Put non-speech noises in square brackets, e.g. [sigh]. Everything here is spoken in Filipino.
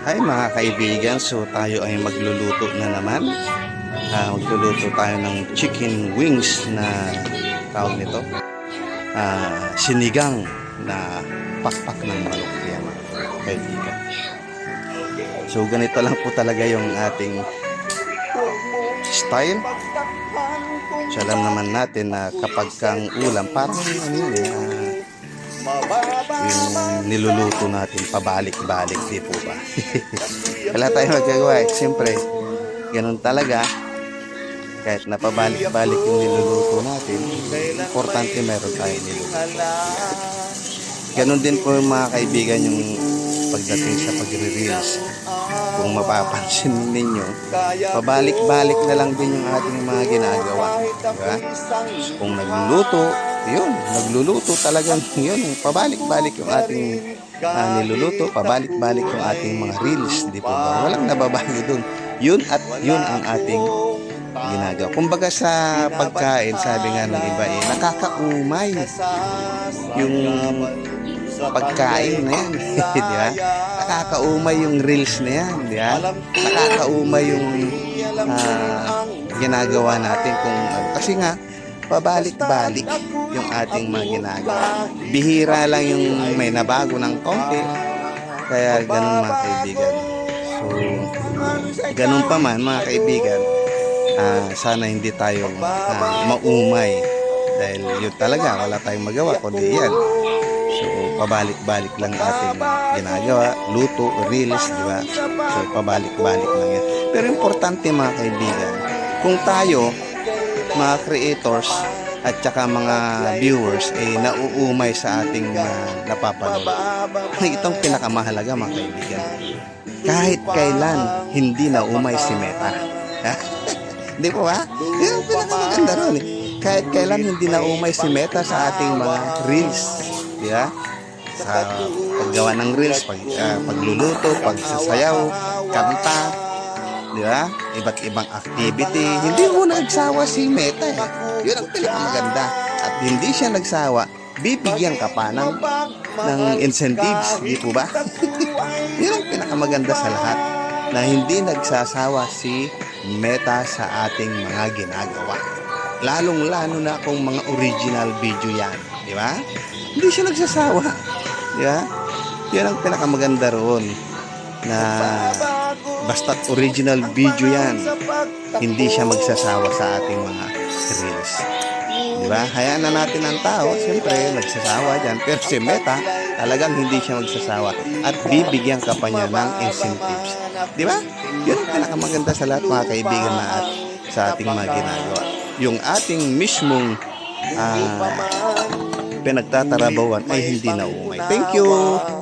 Hi mga kaibigan, so tayo ay magluluto na naman. Ah, magluluto tayo ng chicken wings na tawag nito. Ah, sinigang na pakpak ng manok yan mga kaibigan. So ganito lang po talaga yung ating style. So alam naman natin na kapag kang ulam, parang ano yun, ah, yung niluluto natin pabalik-balik di po ba [laughs] wala tayong magagawa eh. siyempre ganun talaga kahit na pabalik-balik yung niluluto natin importante meron tayong niluluto ganun din po yung mga kaibigan yung pagdating sa pagre-reels kung mapapansin ninyo pabalik-balik na lang din yung ating mga ginagawa diba? kung nagluluto yun, nagluluto talagang [laughs] yun, pabalik-balik yung ating ah, niluluto, pabalik-balik yung ating mga reels, di po ba? Walang nababago dun. Yun at yun ang ating ginagawa. Kumbaga sa pagkain, sabi nga ng iba eh, nakakaumay yung pagkain na yan, [laughs] di ba? Nakakaumay yung reels na yan, di ba? Nakakaumay yung ah, ginagawa natin kung kasi nga pabalik-balik yung ating mga ginagawa. Bihira lang yung may nabago ng konti. Kaya ganun mga kaibigan. So, ganun pa man mga kaibigan, ah, sana hindi tayo ah, maumay. Dahil yun talaga, wala tayong magawa kundi yan. So, pabalik-balik lang ating ginagawa. Luto, reels, di ba? So, pabalik-balik lang yan. Pero importante mga kaibigan, kung tayo, mga creators, at saka mga viewers ay nauumay sa ating uh, napapanood. Itong pinakamahalaga mga kaibigan. Kahit kailan hindi naumay si Meta. [laughs] Hindi po ba? Yan ang pinakamaganda ron eh. Kahit kailan hindi naumay si Meta sa ating mga reels. Di ba? Sa paggawa ng reels, pag, ah, pagluluto, pagsasayaw, kanta, di ba? Iba't ibang activity. Hindi mo nagsawa si Meta eh. Yun ang pinakamaganda. At hindi siya nagsawa, bibigyan ka pa ng, ng incentives, di po ba? [laughs] Yun ang pinakamaganda sa lahat na hindi nagsasawa si Meta sa ating mga ginagawa. Lalong-lalo na kung mga original video yan, di ba? Hindi siya nagsasawa, di ba? Yun ang pinakamaganda roon na basta't original video yan, hindi siya magsasawa sa ating mga reels. Di? Hayaan na natin ang tao, siyempre, nagsasawa dyan. Pero si Meta, talagang hindi siya magsasawa. At bibigyan ka pa niya ng incentives. Di ba? Yun ang pinakamaganda sa lahat mga kaibigan na at sa ating mga ginagawa. Yung ating mismong ah, pinagtatarabawan ay hindi na umay. Thank you!